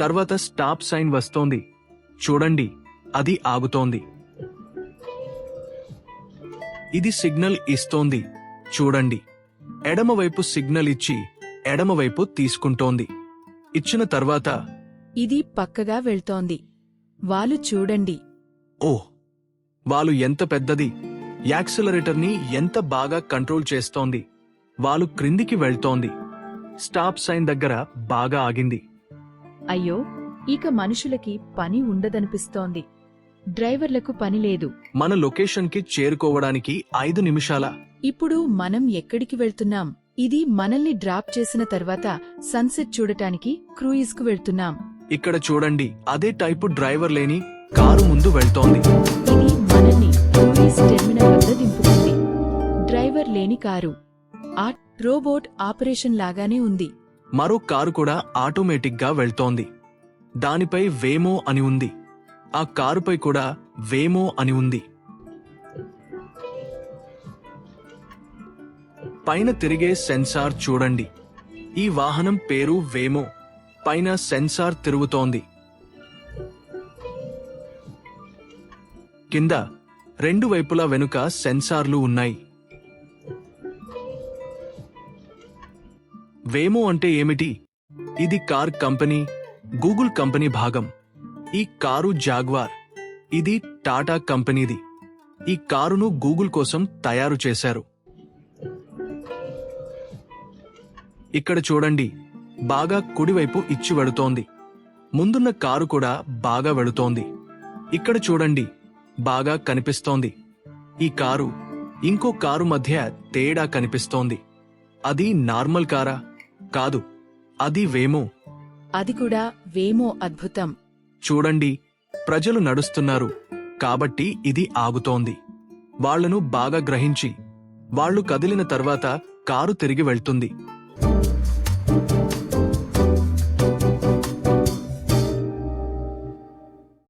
తర్వాత stop sign వస్తోంది. చూడండి అది ఆగుతోంది. ఇది సిగ్నల్ ఇస్తోంది. చూడండి ఎడమవైపు సిగ్నల్ ఇచ్చి ఎడమవైపు తీసుకుంటోంది. ఇచ్చిన తర్వాత ఇది పక్కగా వెళ్తోంది. వాళ్ళు చూడండి. ఓహ్ వాళ్ళు ఎంత పెద్దది. యాక్సిలరేటర్ని ఎంత బాగా కంట్రోల్ చేస్తోంది. వాళ్ళు క్రిందికి వెళ్తోంది. స్టాప్ సైన్ దగ్గర బాగా ఆగింది. అయ్యో ఇక మనుషులకి పని ఉండదనిపిస్తోంది. డ్రైవర్లకు పని లేదు. మన లొకేషన్కి చేరుకోవడానికి ఐదు నిమిషాల. ఇప్పుడు మనం ఎక్కడికి వెళ్తున్నాం? ఇది మనల్ని డ్రాప్ చేసిన తర్వాత సన్సెట్ చూడటానికి క్రూయిజ్కు వెళ్తున్నాం. ఇక్కడ చూడండి అదే టైపు డ్రైవర్ లేని కారు ముందు వెళ్తోంది. ఇది మనల్ని క్రూయిజ్ టెర్మినల్ వద్ద దింపుతుంది డ్రైవర్ లేని కారు. ఆ రోబోట్ ఆపరేషన్ లాగానే ఉంది. మరో కారు కూడా ఆటోమేటిక్గా వెళ్తోంది. దానిపై వేమో అని ఉంది. ఆ కారుపై కూడా వేమో అని ఉంది. పైన తిరిగే సెన్సార్ చూడండి. ఈ వాహనం పేరు వేమో. పైన సెన్సార్ తిరుగుతోంది. కింద రెండు వైపులా వెనుక సెన్సార్లు ఉన్నాయి. వేమో అంటే ఏమిటి? ఇది కార్ కంపెనీ గూగుల్ కంపెనీ భాగం. ఈ కారు జాగ్వార్. ఇది టాటా కంపెనీది. ఈ కారును గూగుల్ కోసం తయారు చేశారు. ఇక్కడ చూడండి బాగా కుడివైపు ఇచ్చి వెడుతోంది. ముందున్న కారు కూడా బాగా వెళుతోంది ఇక్కడ చూడండి బాగా కనిపిస్తోంది. ఈ కారు ఇంకో కారు మధ్య తేడా కనిపిస్తోంది. అది నార్మల్ కారా? కాదు అది వేమో. అది కూడా వేమో అద్భుతం. చూడండి ప్రజలు నడుస్తున్నారు కాబట్టి ఇది ఆగుతోంది. వాళ్ళను బాగా గ్రహించి వాళ్ళు కదిలిన తర్వాత కారు తిరిగి వెళ్తుంది.